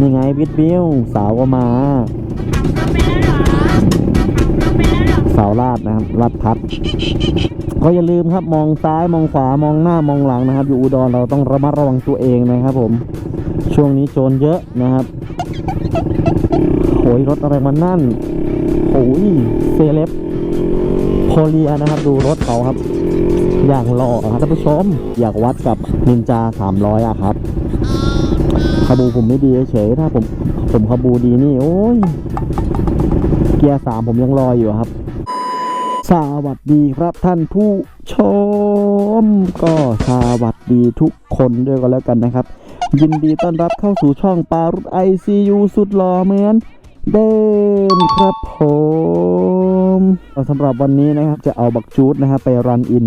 นี่ไงบิดบิ้วสาวก็มาสาวลาดนะครับลาดพัดก็อย่าลืมครับมองซ้ายมองขวามองหน้ามองหลังนะครับ อยู่อุดรเราต้องระมัดระวังตัวเองนะครับ ผม ช่วงนี้โจรเยอะนะครับโหยรถอะไรมันนั่นโหยเซเลบโคเรียนะครับ ดูรถเขาครับ อย่างหล่อครับท่านผู้ชม อยากวัดกับนินจา 300อะครับ คาบูผมไม่ดีเฉยถ้าผมผมคาบูดีนี่ โอ้ย เกียร์สามผมยังลอยอยู่ครับ สวัสดีครับท่านผู้ชม ก็สวัสดีทุกคนด้วยกันแล้วกันนะครับ ยินดีต้อนรับเข้าสู่ช่องปารุตไอซียูสุดหล่อเหมือนเดิมครับผม สำหรับวันนี้นะครับจะเอาบักชูดนะครับไปรันอิน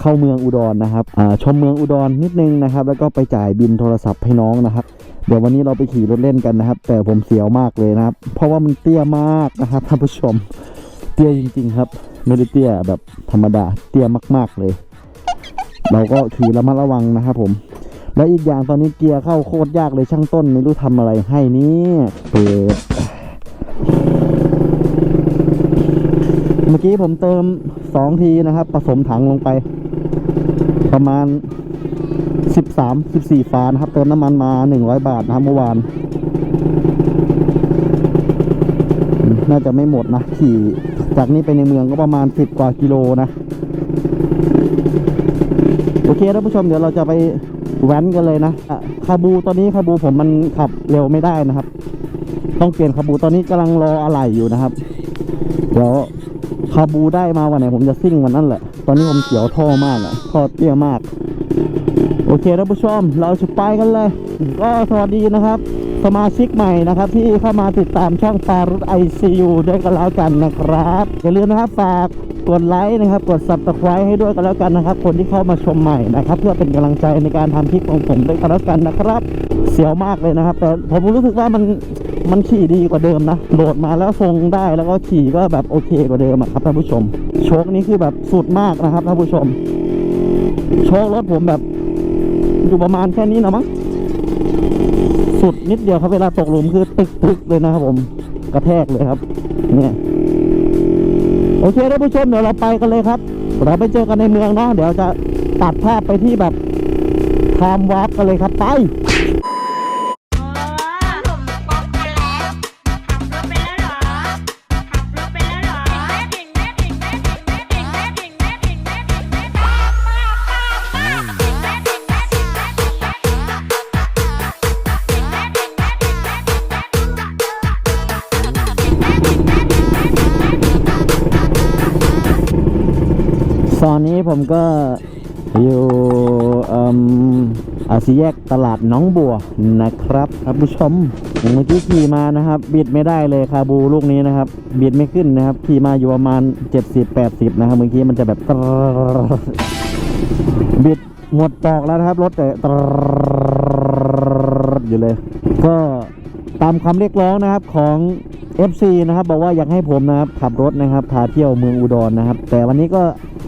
เข้าเมืองอุดรนะครับชมเมืองอุดรนิดนึงนะครับ แล้วก็ไปจ่ายบินโทรศัพท์ให้น้องนะครับ เดี๋ยววันนี้เราไปขี่รถเล่นกันนะครับ แต่ผมเสียวมากเลยนะครับ เพราะว่ามันเตี้ยมากนะครับท่านผู้ชมเตี้ยจริง ๆ ครับ ไม่ได้เตี้ยแบบธรรมดาเตี้ยมากๆเลย เราก็ขี่ระมัดระวังนะครับผมและอีกอย่างตอนนี้เกียร์เข้าโคตรยากเลยช่างต้นไม่รู้ทำอะไรให้นี่เปิด กี้ผมเติมสองทีนะครับ ผสมถังลงไป ประมาณสสิบามสิบสี่ฝานะครับ เติมน้ำมันมาหนึ่งร้อยบาทนะครับเมื่อวาน น่าจะไม่หมดนะ ขี่จากนี้ไปในเมืองก็ประมาณสิบกว่ากิโลนะ โอเคท่านผู้ชมเดี๋ยวเราจะไปแว้นกันเลยนะคาบูตอนนี้คาบูผมมันขับเร็วไม่ได้นะครับ ต้องเปลี่ยนคาบูตอนนี้กำลังรออะไหล่อยู่นะครับ เดี๋ยว คาบูได้มาวันไหนผมจะซิ่งวันนั้นแหละ ตอนนี้ผมเขียวท่อมากอะท่อเตี้ยมาก โอเคท่านผู้ชม เราจะไปกันเลย ก็สวัสดีนะครับ สมาชิกใหม่นะครับ ที่เข้ามาติดตามช่องฟารุตไอซียูด้วยกันแล้วกันนะครับอย่าลืมนะครับฝากกดไลค์นะครับ กดซับสไครต์ให้ด้วยกันแล้วกันนะครับ คนที่เข้ามาชมใหม่นะครับ เพื่อเป็นกำลังใจในการทำคลิปของผมด้วยกันแล้วกันนะครับ เสียวมากเลยนะครับ แต่ผมรู้สึกว่ามัน มันขี่ดีกว่าเดิมนะ โหลดมาแล้วทรงได้แล้วก็ขี่ก็แบบโอเคกว่าเดิมครับท่านผู้ชม โชคนี้คือแบบสุดมากนะครับท่านผู้ชม โชครถผมแบบอยู่ประมาณแค่นี้นะมั้ง สุดนิดเดียวครับเวลาตกหลุมคือตึกตึเลยนะครับผม กระแทกเลยครับ เนี่ย โอเคท่านผู้ชมเดี๋ยวเราไปกันเลยครับ เราไปเจอกันในเมืองนะเดี๋ยวจะตัดภาพไปที่แบบทวามวาร์ปกันเลยครับไป อนนี้ผมก็อยู่เอ่มอาสีแยกตลาดน้องบัวนะครับท่านผู้ชมเมื่อกี้ขี่มานะครับ บิดไม่ได้เลยคาบูลูกนี้นะครับ บิดไม่ขึ้นนะครับขี่มาอยู่ประมาณ 70-80 นะครับเมื่อกี้มันจะแบบบิดหมดตอกแล้วนะครับรถแต่อยู่เลย ก็ตามคำเรียกร้องนะครับของ FC นะครับบอกว่าอยากให้ผมนะครับขับรถนะครับพาเที่ยวเมืองอุดรนะครับ แต่วันนี้ก็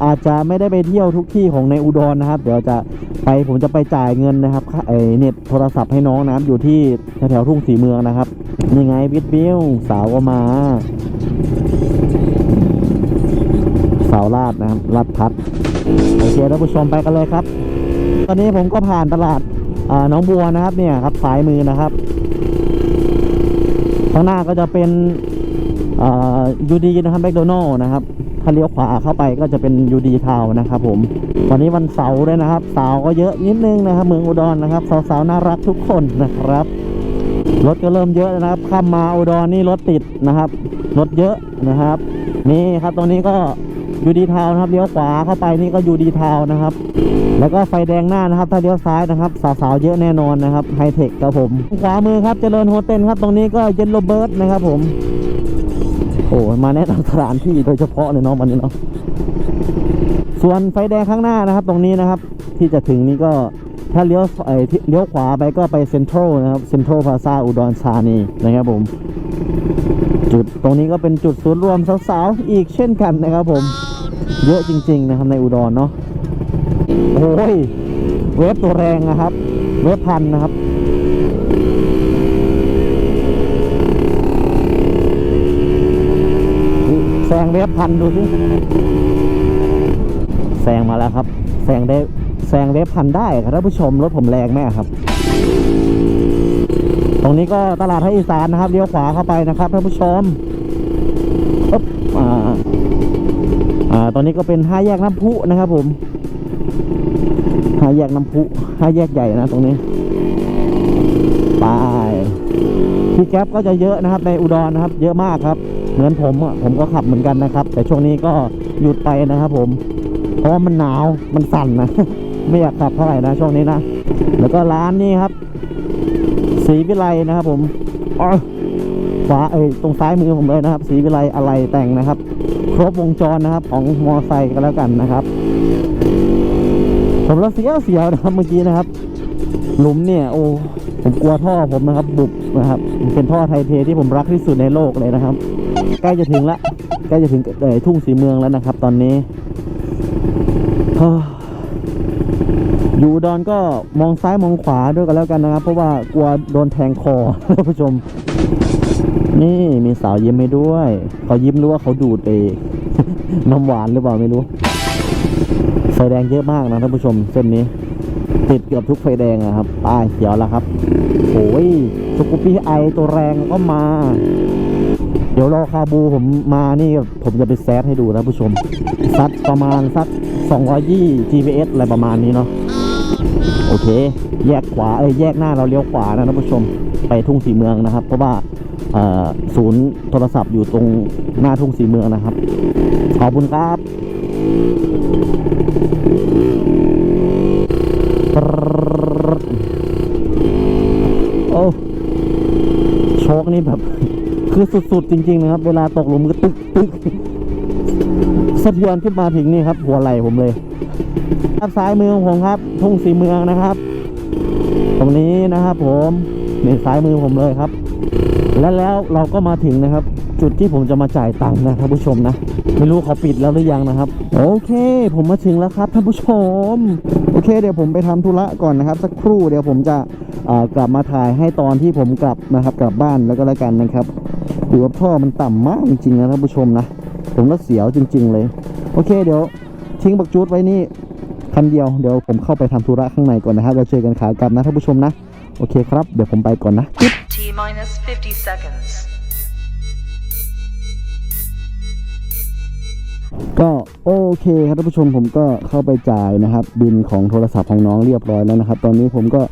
อาจจะไม่ได้ไปเที่ยวทุกที่ของในอุดรนะครับ เดี๋ยวจะไปผมจะไปจ่ายเงินนะครับไอเน็ตโทรศัพท์ให้น้องนะครับอยู่ที่แถวทุ่งสีเมืองนะครับนี่ไงบิดบิวสาวก็มาสาวลาดนะครับลาดพัดโอเคท่านผู้ชมไปกันเลยครับ ตอนนี้ผมก็ผ่านตลาดาน้องบัวนะครับเนี่ยครับสายมือนะครับข้างหน้าก็จะเป็นยูดีนะครับแมคโดนัลนะครับ ถ้าเลี้ยวขวาเข้าไปก็จะเป็นยูดีทาวนะครับผม วันนี้วันเสาร์ด้วยนะครับ สาวก็เยอะนิดนึงนะครับ เมืองอุดรนะครับ สาวๆน่ารักทุกคนนะครับ รถก็เริ่มเยอะแล้วนะครับข้ามมาอุดรนี่รถติดนะครับ รถเยอะนะครับ นี่ครับตรงนี้ก็ยูดีทาวนะครับเลี้ยวขวาเข้าไปนี่ก็ยูดีทาวนะครับ แล้วก็ไฟแดงหน้านะครับ ถ้าเลี้ยวซ้ายนะครับ สาวๆเยอะแน่นอนนะครับไฮเทคครับผมขวามือครับเจริญโฮเทลครับตรงนี้ก็เยนโรเบิร์ตนะครับผม โอ้มาแนะนำสถานที่โดยเฉพาะเลยเนาะวันนี้เนาะส่วนไฟแดงข้างหน้านะครับ ตรงนี้นะครับ ที่จะถึงนี่ก็ถ้าเลี้ยวไอ้เลี้ยวขวาไปก็ไปเซ็นทรัลนะครับเซ็นทรัลพาซาอุดรธานีนะครับผม จุดตรงนี้ก็เป็นจุดศูนย์รวมสาวๆอีกเช่นกันนะครับผม เยอะจริง ๆ นะครับในอุดรเนาะโอ้ยเวฟตัวแรงนะครับ เวฟพันนะครับ แซงเวฟพันดูสิแซงมาแล้วครับ แซงได้แซงเวฟพันได้ครับท่านผู้ชมรถผมแรงไหมครับ ตรงนี้ก็ตลาดให้อีสานนะครับเลี้ยวขวาเข้าไปนะครับท่านผู้ชมปึ๊บอ่าอ่าตอนนี้ก็เป็นห้าแยกน้ำพุนะครับผมห้าแยกน้ำพุห้าแยกใหญ่นะตรงนี้ไปพี่แก๊ปก็จะเยอะนะครับในอุดรนะครับ เยอะมากครับ เหมือนผมอะผมก็ขับเหมือนกันนะครับ แต่ช่วงนี้ก็หยุดไปนะครับผม เพราะว่ามันหนาวมันสั่นนะไม่อยากขับเท่าไหร่นะช่วงนี้นะ แล้วก็ร้านนี้ครับสีวิไลนะครับ ผมอ๋อขวาเอ้ยตรงซ้ายมือผมเลยนะครับ สีวิไลอะไรแต่งนะครับ ครบวงจรนะครับ ของมอไซค์ก็แล้วกันนะครับ ผมแล้วเสียวเสียวนะครับเมื่อกี้นะครับ หลุมเนี่ยโอ้ ผมกลัวท่อผมนะครับ บุบนะครับเป็นท่อไทเทที่ผมรักที่สุดในโลกเลยนะครับ ใกล้จะถึงละใกล้จะถึงเอ่อทุ่งสีเมืองแล้วนะครับ ตอนนี้อยู่ดอนก็มองซ้ายมองขวาด้วยกันแล้วกันนะครับ เพราะว่ากลัวโดนแทงคอท่านผู้ชม นี่มีสาวยิ้มให้ด้วยเขายิ้มหรือว่าเขาดูดไปน้ำหวานหรือเปล่าไม่รู้ไฟแดงเยอะมากนะท่านผู้ชมเส้นนี้ ติดเกือบทุกไฟแดงอะครับป้ายเขียวแล้วครับโอ้ยสกูปี้ไอตัวแรงก็มา เดี๋ยวรอคาบูผมมานี่ผมจะไปแซดให้ดูนะผู้ชมซัดประมาณสัก220 GPS อะไรประมาณนี้เนาะโอเค แยกขวาเอ้ยแยกหน้าเราเลี้ยวขวานะท่านผู้ชมไปทุ่งสีเมืองนะครับ เพราะว่าศูนย์โทรศัพท์อยู่ตรงหน้าทุ่งสีเมืองนะครับ ขอบคุณครับโอ้ โชคนี่แบบ คือสุดๆจริง ๆ นะครับ เวลาตกหลุมก็ตึกตึกสะเทือนขึ้นมาถึงนี่ครับ หัวไหล่ผมเลยครับซ้ายมือของผมครับ ทุ่งสีเมืองนะครับ ตรงนี้นะครับ ผมนี่ซ้ายมือผมเลยครับ และแล้วเราก็มาถึงนะครับ จุดที่ผมจะมาจ่ายตังค์นะท่านผู้ชมนะ ไม่รู้เขาปิดแล้วหรือยังนะครับ โอเค ผมมาถึงแล้วครับท่านผู้ชม โอเค เดี๋ยวผมไปทำธุระก่อนนะครับ สักครู่เดี๋ยวผมจะกลับมาถ่ายให้ตอนที่ผมกลับนะครับ กลับบ้านแล้วก็แล้วกันนะครับดูว่าท่อมันต่ำมากจริงๆนะท่านผู้ชมนะ ผมก็เสียวจริง ๆ เลย โอเค เดี๋ยวทิ้งบักจูดไว้นี่คันเดียวเดี๋ยวผมเข้าไปทำธุระข้างในก่อนนะครับเราเจอกันขากลับนะท่านผู้ชมนะ โอเคครับ เดี๋ยวผมไปก่อนนะ T minus 50 seconds. ก็โอเคครับท่านผู้ชมผมก็เข้าไปจ่ายนะครับ บินของโทรศัพท์ของน้องเรียบร้อยแล้วนะครับ ตอนนี้ผมก็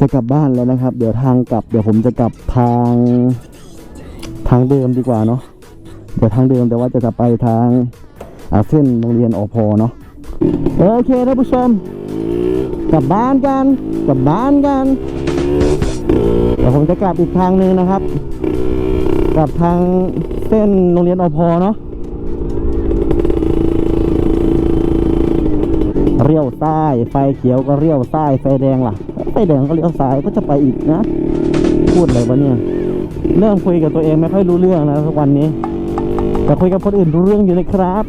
จะกลับบ้านแล้วนะครับ เดี๋ยวทางกลับ เดี๋ยวผมจะกลับทางทางเดิมดีกว่าเนาะเดี๋ยวทางเดิมแต่ว่าจะจะไปทางอาเส้นโรงเรียนอพเนาะโอเคท่านผู้ชม กลับบ้านกันกลับบ้านกันเดี๋ยวผมจะกลับอีกทางหนึ่งนะครับ กลับทางเส้นโรงเรียนอพเนาะ เลี้ยวซ้าย ไฟเขียวก็เลี้ยวซ้าย ไฟแดงล่ะ ไฟแดงก็เลี้ยวซ้ายก็จะไปอีกนะ พูดอะไรวะเนี่ย เรื่องคุยกับตัวเองไม่ค่อยรู้เรื่องนะทุกวันนี้ แต่คุยกับคนอื่นรู้เรื่องอยู่นะครับ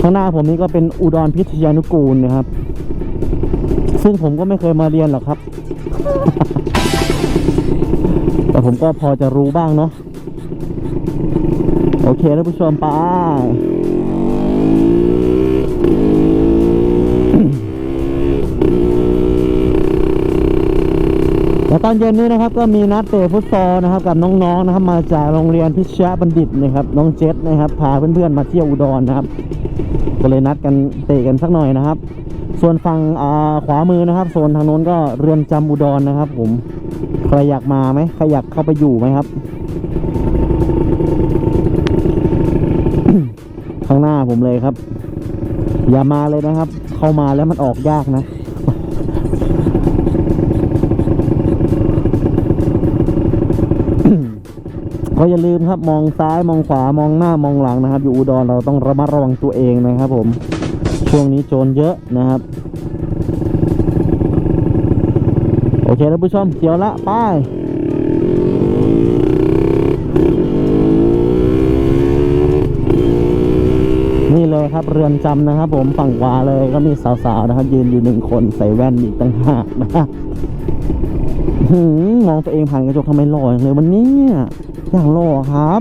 ข้างหน้าผมนี่ก็เป็นอุดรพิทยานุกูลนะครับ ซึ่งผมก็ไม่เคยมาเรียนหรอกครับ แต่ผมก็พอจะรู้บ้างเนาะ โอเคท่านผู้ชมไป ตอนเย็นนี้นะครับก็มีนัดเตะฟุตซอลนะครับกับน้องๆนะครับมาจากโรงเรียนพิชยบัณฑิตนะครับน้องเจษนะครับพาเพื่อนๆมาเที่ยวอุดรนะครับ ก็เลยนัดกันเตะกันสักหน่อยนะครับ ส่วนฝั่งอ่าขวามือนะครับโซนทางโน้นก็เรือนจำอุดรนะครับ ผมใครอยากมาไหมใครอยากเข้าไปอยู่ไหมครับ ข้างหน้าผมเลยครับ อย่ามาเลยนะครับ เข้ามาแล้วมันออกยากนะ ก็อย่าลืมครับมองซ้ายมองขวามองหน้ามองหลังนะครับ อยู่อุดรเราต้องระมัดระวังตัวเองนะครับ ผม ช่วงนี้โจรเยอะนะครับ โอเคท่านผู้ชมเกี่ยวละไปนี่เลยครับเรือนจำนะครับ ผมฝั่งขวาเลยก็มีสาวๆนะครับ ยืนอยู่หนึ่งคนใส่แว่นอีกต่างหากนะครับหืมองตัวเองผ่านกระจกทำไมหล่ออย่างเลยวันนี้เนี่ย อย่างหล่ครับ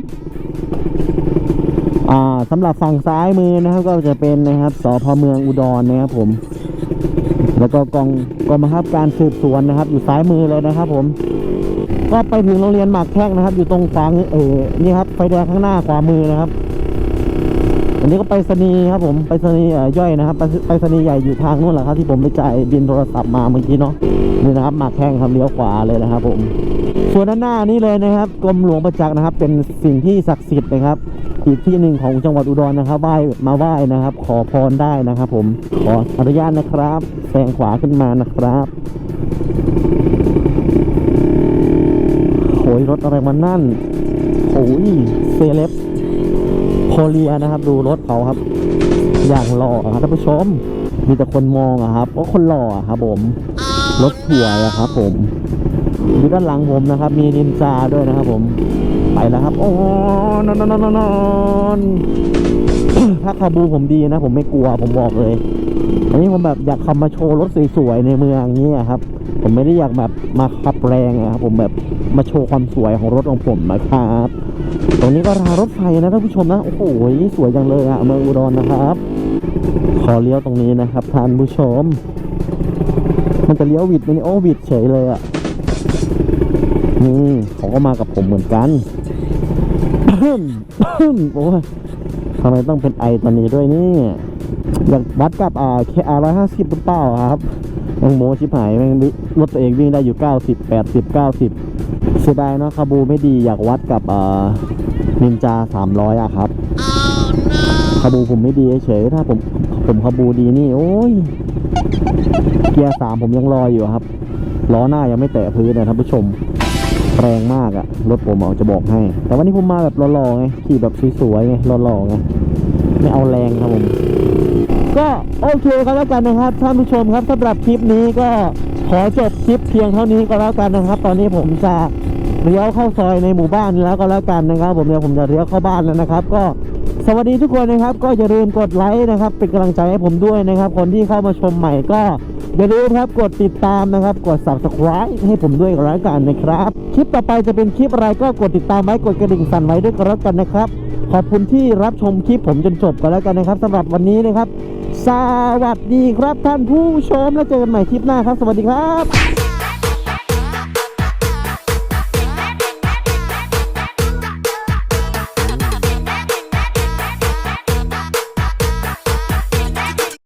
อ่าสำหรับฝั่งซ้ายมือนะครับก็จะเป็นนะครับสพเมืองอุดรนะครับผม แล้วก็กองกองบังคับการสืบสวนนะครับ อยู่ซ้ายมือเลยนะครับ ผม ก็ไปถึงโรงเรียนหมากแข้งนะครับ อยู่ตรงฝั่งเออนี่ครับไฟแดงข้างหน้าขวามือนะครับอันนี้ก็ไปรษณีครับผมไปรษณีย์เอ่อย่อยนะครับไปไปรษณีใหญ่อยู่ทางนู้นแหละครับที่ผมไปจ่ายบินโทรศัพท์มาเมื่อกี้เนาะ นี่นะครับหมากแข้งครับเลี้ยวขวาเลยนะครับผมส่วนด้านหน้านี้เลยนะครับกรมหลวงประจักษ์นะครับ เป็นสิ่งที่ศักดิ์สิทธิ์นะครับ อีกที่หนึ่งของจังหวัดอุดรนะครับไหว้มาไหว้นะครับ ขอพรได้นะครับ ผมขออนุญาตนะครับแซงขวาขึ้นมานะครับโหยรถอะไรมานั่นโอ้ยเซเลบโคเรียนะครับ ดูรถเขาครับ อย่างหล่อครับท่านผู้ชมมีแต่คนมองอะครับว่าคนหล่อครับผม รถสวยอะครับผมอยู่ด้านหลังผมนะครับ มีนินจาด้วยนะครับผมไปแล้วครับ โอ้นอนนอนนอนนนถ้าคาบูผมดีนะ ผมไม่กลัวผมบอกเลย อันนี้ผมแบบอยากขับมาโชว์รถสวยๆในเมืองนี้ครับ ผมไม่ได้อยากแบบมาขับแรงอะครับผมแบบมาโชว์ความสวยของรถของผมนะครับตรงนี้ก็รางรถไฟนะท่านผู้ชมนะโอ้โหสวยจังเลยอะเมืองอุดรนะครับ ขอเลี้ยวตรงนี้นะครับท่านผู้ชม มันจะเลี้ยววิดไหมเนี่ยโอ้วิดเฉยเลยอะนี่เขาก็มากับผมเหมือนกันโอ้ยทำไมต้องเป็นไอตอนนี้ด้วยนี่อยากวัดกับอ่าเคอาร้อยห้าสิบหรือเปล่าครับแมงโมชิบหายแมงรถตัวเองวิ่งได้อยู่เก้าสิบแปดสิบเก้าสิบเสียดายเนาะคาบูไม่ดีอยากวัดกับอ่านินจาสามร้อยอะครับคาบูผมไม่ดีเฉยๆถ้าผมผมคาบูดีนี่ โอ้ย เกียร์สามผมยังรอยอยู่ครับล้อหน้ายังไม่แตะพื้นนะท่านผู้ชมแรงมากอะรถผมเอาจะบอกให้ แต่วันนี้ผมมาแบบหล่อๆไงขี่แบบสวยๆไงหล่อๆไงไม่เอาแรงครับผม ก็โอเคก็แล้วกันนะครับท่านผู้ชมครับสำหรับคลิปนี้ก็ขอจบคลิปเพียงเท่านี้ก็แล้วกันนะครับ ตอนนี้ผมจะเลี้ยวเข้าซอยในหมู่บ้านแล้วก็แล้วกันนะครับ ผมเดี๋ยวผมจะเลี้ยวเข้าบ้านแล้วนะครับ ก็ สวัสดีทุกคนนะครับ ก็อย่าลืมกดไลค์นะครับ เป็นกำลังใจให้ผมด้วยนะครับ คนที่เข้ามาชมใหม่ก็อย่าลืมครับกดติดตามนะครับ กด subscribe ให้ผมด้วยก็แล้วกันนะครับ คลิปต่อไปจะเป็นคลิปอะไรก็กดติดตามไว้กดกระดิ่งสั่นไว้ด้วยก็แล้วกันนะครับ ขอบคุณที่รับชมคลิปผมจนจบก็แล้วกันนะครับสำหรับวันนี้นะครับ สวัสดีครับท่านผู้ชมแล้วเจอกันใหม่คลิปหน้าครับ สวัสดีครับ